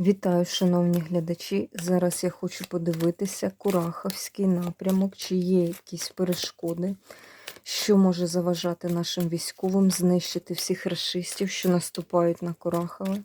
Вітаю, шановні глядачі. Зараз я хочу подивитися Кураховський напрямок, чи є якісь перешкоди, що може заважати нашим військовим знищити всіх расистів, що наступають на Курахове.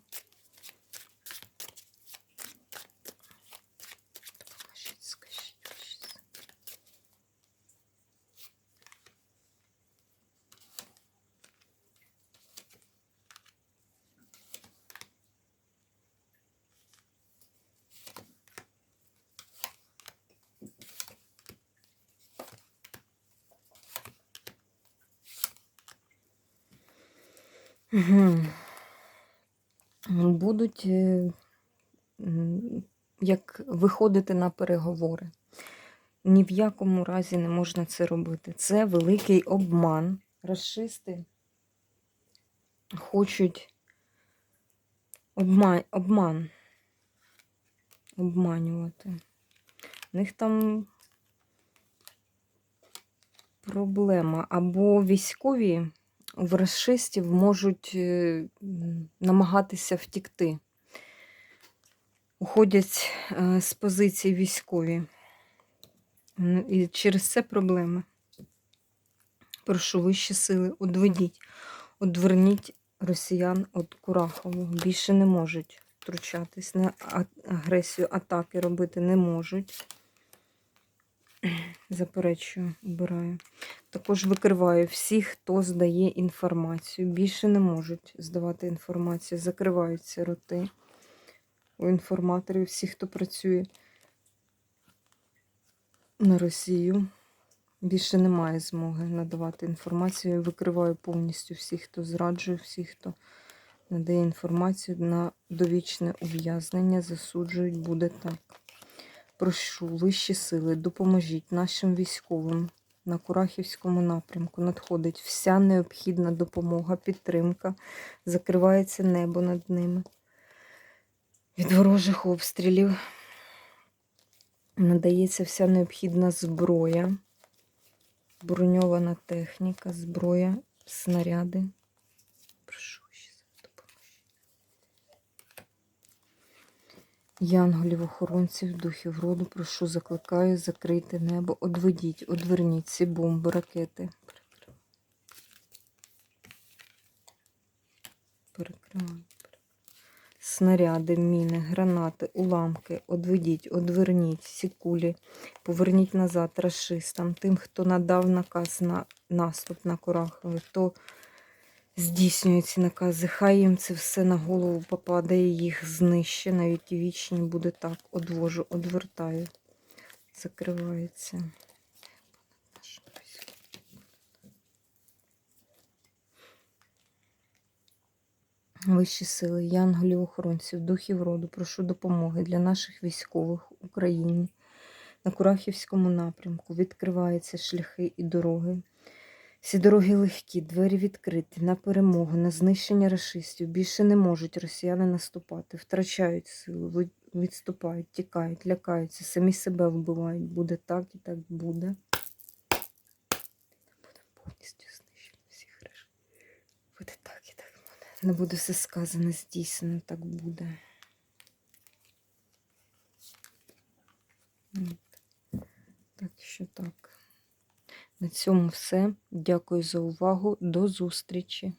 Будуть е, як виходити на переговори. Ні в якому разі не можна це робити. Це великий обман. Расисти хочуть обман, обман обманювати. У них там проблема. Або військові в расистів можуть е, намагатися втікти. Уходять е, з позиції військові. І через це проблеми. Прошу вищі сили, одведіть, одверніть росіян від Курахового. Більше не можуть втручатись на агресію, атаки робити не можуть. Заперечую, обираю. Також викриваю всіх, хто здає інформацію. Більше не можуть здавати інформацію. Закриваються роти у інформаторів, всіх, хто працює на Росію. Більше немає змоги надавати інформацію. Я викриваю повністю всіх, хто зраджує, всіх, хто надає інформацію на довічне ув'язнення, засуджують, буде так. Прошу вищі сили, допоможіть нашим військовим на Курахівському напрямку. Надходить вся необхідна допомога, підтримка, закривається небо над ними. Від ворожих обстрілів надається вся необхідна зброя, броньована техніка, зброя, снаряди. Прошу вищі сили, допоможіть. Янголів-охоронців, духів роду, прошу, закликаю, закрийте небо, одведіть, одверніть ці бомби, ракети. Снаряди, міни, гранати, уламки, одведіть, одверніть всі кулі, поверніть назад расистам, тим, хто надав наказ на наступ на Курахове, хто здійснює ці накази. Хай їм це все на голову попадає, їх знищить, навіть і вічні буде так. Одвожу, одвертаю. Закривається. Вищі сили, янголів, охоронців, духів роду, прошу допомоги для наших військових в Україні. На Курахівському напрямку відкриваються шляхи і дороги. Всі дороги легкі, двері відкриті на перемогу, на знищення рашистів. Більше не можуть росіяни наступати, втрачають силу, відступають, тікають, лякаються, самі себе вбивають. Буде так і так буде. Буде повністю знищено всіх решт. Буде так і так буде. Не буде все сказане, здійснено, так буде. Так що так. На цьому все. Дякую за увагу. До зустрічі!